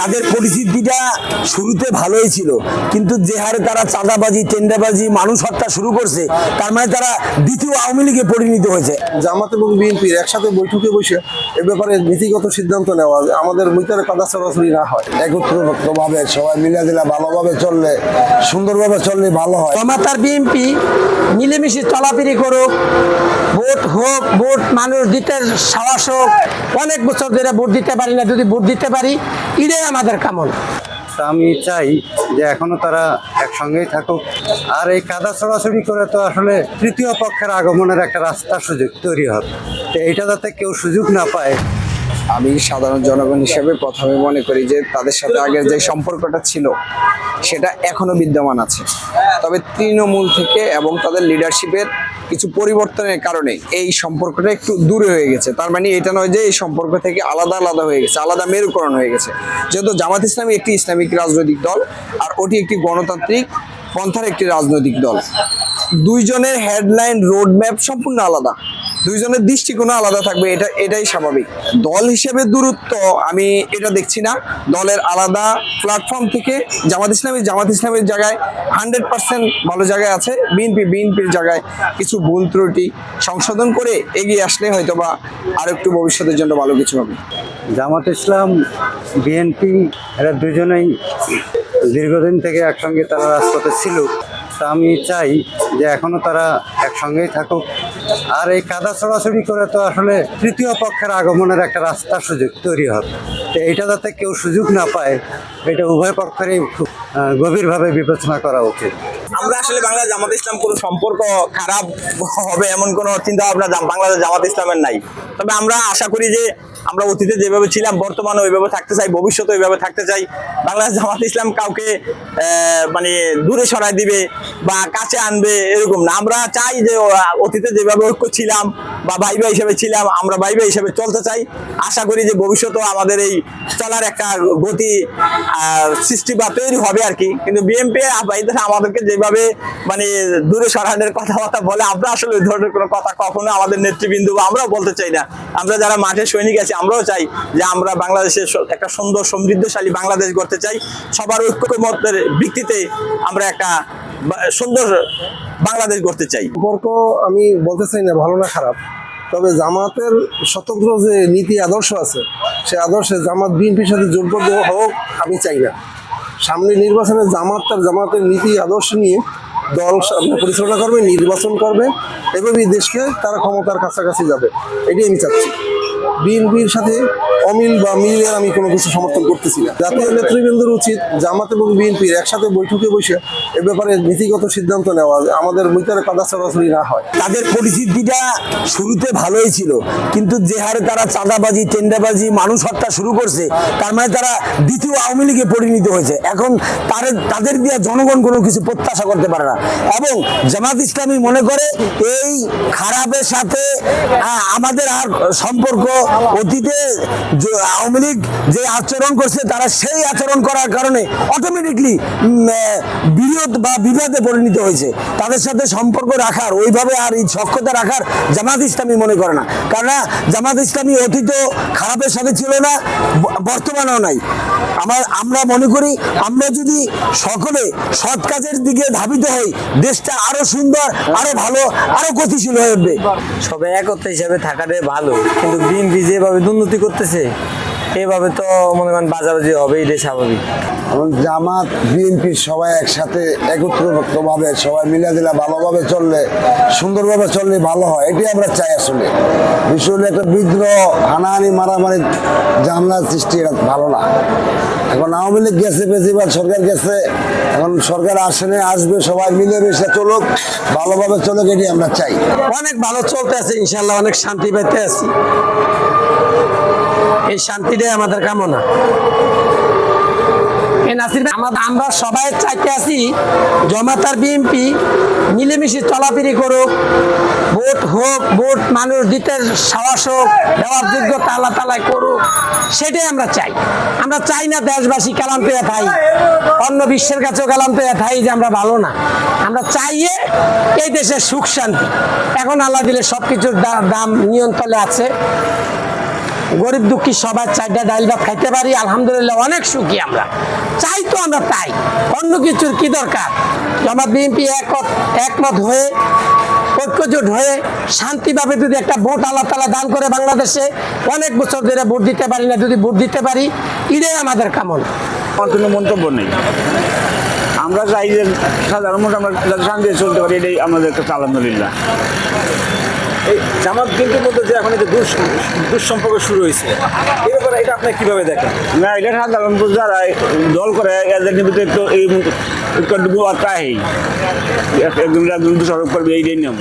তাদের পরিস্থিতিটা শুরুতে ভালোই ছিল। কিন্তু যে হারে তারা চাঁদাবাজি টেন্ডাবাজি মানুষ হত্যা শুরু করছে তার মানে তারা দ্বিতীয় আওয়ামী লীগে পরিণত হয়েছে। জামাত এবং বিএনপির একসাথে বৈঠকে বসে এ ব্যাপারে নীতিগত সিদ্ধান্ত নেওয়া আমাদের ভিতরে কাদা সরাসরি না হয়। একত্রভাবে সবাই মিলে দিলে ভালোভাবে চললে সুন্দরভাবে চললে ভালো হয়। জামাত আর বিএনপি মিলেমিশে চলাফেরি করুক, ভোট হোক, ভোট মানুষ দিতে সাহস হোক, অনেক বছর ধরে ভোট দিতে পারি না, যদি ভোট দিতে পারি, এটাই আমাদের কামনা আমি চাই যে এখনও তারা একসঙ্গেই থাকুক। আর এই কাদা ছড়াছড়ি করে তো আসলে তৃতীয় পক্ষের আগমনের একটা রাস্তা সুযোগ তৈরি হবে। তো এইটা যাতে কেউ সুযোগ না পায় আমি সাধারণ জনগণ হিসেবে প্রথমে মনে করি যে তাদের সাথে আগের যে সম্পর্কটা ছিল, সেটা এখনও বিদ্যমান আছে। তবে তৃণমূল থেকে এবং তাদের লিডারশিপের কিছু পরিবর্তনের কারণে এই সম্পর্কটা একটু দূরে হয়ে গেছে। তার মানে এটা নয় যে এই সম্পর্ক থেকে আলাদা আলাদা হয়ে গেছে, আলাদা মেরুকরণ হয়ে গেছে। যেহেতু জামাত ইসলামী একটি ইসলামিক রাজনৈতিক দল, আর ওটি একটি গণতান্ত্রিক পন্থার একটি রাজনৈতিক দল। দুইজনের হেডলাইন রোড ম্যাপ সম্পূর্ণ আলাদা। দুইজনের দৃষ্টিকোণ আলাদা থাকবে, এটা, এটাই স্বাভাবিক। দল হিসেবে দূরত্ব, আমি এটা দেখছি না। দলের আলাদা প্ল্যাটফর্ম থেকে জামাত ইসলামী, জামাত ইসলামের জায়গায় হান্ড্রেড পার্সেন্ট ভালো জায়গায় আছে। বিএনপি বিএনপির জায়গায় কিছু ভুল ত্রুটি সংশোধন করে এগিয়ে আসলে হয়তো বা আর একটু ভবিষ্যতের জন্য ভালো কিছু হবে। জামাত ইসলাম বিএনপি এরা দুজনেই দীর্ঘদিন থেকে একসঙ্গে তারা রাজপথে ছিল। তা আমি চাই যে এখনও তারা একসঙ্গেই থাকুক। আর এই কাদা ছড়াছড়ি করে তো আসলে তৃতীয় পক্ষের আগমনের একটা রাস্তা সুযোগ তৈরি হবে। তো এটা যাতে কেউ সুযোগ না পায়, এটা উভয় পক্ষেরই খুব গভীরভাবে বিবেচনা করা উচিত। আমরা আসলে বাংলাদেশ জামাত ইসলাম কোনো সম্পর্ক খারাপ হবে এমন কোনো চিন্তা ভাবনা বাংলাদেশ জামাত ইসলামের নাই। তবে আমরা আশা করি যে আমরা অতীতে যেভাবে ছিলাম ওইভাবে থাকতে চাই ভবিষ্যতে ওইভাবে থাকতে চাই। বাংলাদেশ জামাত ইসলাম কাউকে মানে দূরে সরাই দিবে বা কাছে আনবে এরকম না। আমরা চাই যে অতীতে যেভাবে ঐক্য ছিলাম বা ভাই ভাই হিসেবে ছিলাম, আমরা ভাই ভাই হিসেবে চলতে চাই। আশা করি যে ভবিষ্যতেও আমাদের এই চলার একটা গতি সৃষ্টি বা তৈরি হবে আর কি। কিন্তু ভাইদের আমাদেরকে যেভাবে মানে দূরে সরানোর কথাবার্তা বলে? আমরা আসলে ওই ধরনের কোনো কথা কখনো আমাদের নেতৃবৃন্দ বা আমরাও বলতে চাই না। আমরা যারা মাঠে সৈনিক আছি, আমরাও চাই যে আমরা বাংলাদেশের একটা সুন্দর, সমৃদ্ধশালী বাংলাদেশ গড়তে চাই। সবার ঐক্যমতের ভিত্তিতে আমরা একটা সুন্দর বাংলাদেশ গড়তে চাই। সম্পর্ক আমি বলতে চাই না, ভালো না খারাপ। তবে জামাতের স্বতন্ত্র যে নীতি আদর্শ আছে, সে আদর্শে জামাত বিএনপির সাথে জোটবদ্ধ হোক, আমি চাই না। সামনে নির্বাচনে জামাত তার জামাতের নীতি আদর্শ নিয়ে দল পরিচালনা করবে, নির্বাচন করবে এভাবেই দেশকে তারা ক্ষমতার কাছাকাছি যাবে। এটাই আমি চাচ্ছি। বিএনপির সাথে অমিল বা মিলের আমি কোনো কিছু সমর্থন করতেছি না। জাতীয় নেতৃবৃন্দের উচিত জামাত এবং বিএনপির একসাথে বৈঠকে বসে এ ব্যাপারে নীতিগত সিদ্ধান্ত নেওয়া আমাদের ভিতরে কাদা চড়াচড়ি না হয়। তাদের পরিস্থিতিটা শুরুতে ভালোই ছিল কিন্তু যে হারে তারা চাঁদাবাজি টেন্ডাবাজি মানুষ হত্যা শুরু করছে তার মানে তারা দ্বিতীয় আওয়ামী লীগে পরিণত হয়েছে। এখন তাদের তাদের দিয়ে জনগণ কোনো কিছু প্রত্যাশা করতে পারে না। এবং জামাত ইসলামী মনে করে এই খারাপের সাথে আমাদের আর সম্পর্ক অতীতে যে আওয়ামী লীগ যে আচরণ করছে, তারা সেই আচরণ করার কারণে অটোমেটিকলি বিরোধ বা বিবাদে পরিণত হয়েছে। তাদের সাথে সম্পর্ক রাখার, ওইভাবে আর এই সক্ষতা রাখার জামাত ইসলামী মনে করে না। কারণ জামাত ইসলামী অতীত খারাপের সাথে ছিল না বর্তমানেও নাই। আমার, আমরা মনে করি, আমরা যদি সকলে সৎ কাজের দিকে ধাবিত হই, দেশটা আরও সুন্দর, আরও ভালো, আরও গতিশীল হয়ে উঠবে। সবাই একত্র হিসাবে থাকাটাই ভালো, কিন্তু বিএনপি যেভাবে দুর্নীতি করতেছে এভাবে তো মনে করেন বাজাবাজি হবে এটাই স্বাভাবিক। জামাত বিএনপির সবাই একসাথে একত্রভাবে সবাই মিলে দিলে ভালোভাবে চললে সুন্দরভাবে চললে ভালো হয় এটাই আমরা চাই আসলে। বিষয় একটা বিদ্রোহ হানাহানি মারামারি জামলার সৃষ্টি এটা ভালো না। এখন আওয়ামী লীগ গেছে বেশিরভাগ সরকার গেছে এখন সরকার আসেনে আসবে সবাই মিলে মিশে চলুক ভালোভাবে চলুক এটাই আমরা চাই। অনেক ভালো চলতে আছে ইনশাল্লাহ অনেক শান্তি পেতে আছি। এই শান্তিটাই আমাদের কামনা। আমরা- সবাই চাইতে আছি জমাত আর বিএনপি মিলেমিশে চলাফেরি করুক, ভোট হোক, ভোট মানুষ দিতে সাহস হোক, দেওয়ার যোগ্যতা আল্লাহ তালায় করুক, সেটাই আমরা চাই। আমরা চাই না দেশবাসী কালাম পেয়ে থাই, অন্য বিশ্বের কাছেও কালাম পেয়ে থাই যে আমরা ভালো না। আমরা চাইয়ে এই দেশের সুখ শান্তি। এখন আল্লাহ দিলে সব কিছুর দাম নিয়ন্ত্রণে আছে। গরিব দুঃখী সবাই চারটা ডাইল ভাত খাইতে পারি, আলহামদুলিল্লাহ অনেক সুখী আমরা। চাই তো আমরা তাই। অন্য কিছুর কি দরকার? জামাত বিএনপি এক একমত হয়ে, ঐক্যজোট হয়ে, শান্তিভাবে যদি একটা ভোট আল্লাহ তালা দান করে বাংলাদেশে, অনেক বছর ধরে ভোট দিতে পারি না, যদি ভোট দিতে পারি, এটাই আমাদের কামল আমার কোনো মন্তব্য নেই। আমরা চাই যে সাধারণ আমরা যাতে শান্তিতে চলতে পারি, এটাই আমাদের কাছে আলহামদুলিল্লাহ। এই জামাত বিএনপির মধ্যে যে এখন এই যে দুঃস- দুঃসম্পর্ক শুরু হয়েছে, এই ব্যাপারে এটা আপনি কীভাবে দেখেন? না, এটা সাধারণ যারা দল করে, এদের নিমিত্ত একটু এই একটু একদম দোষারোপ করবে এইটাই নিয়ম।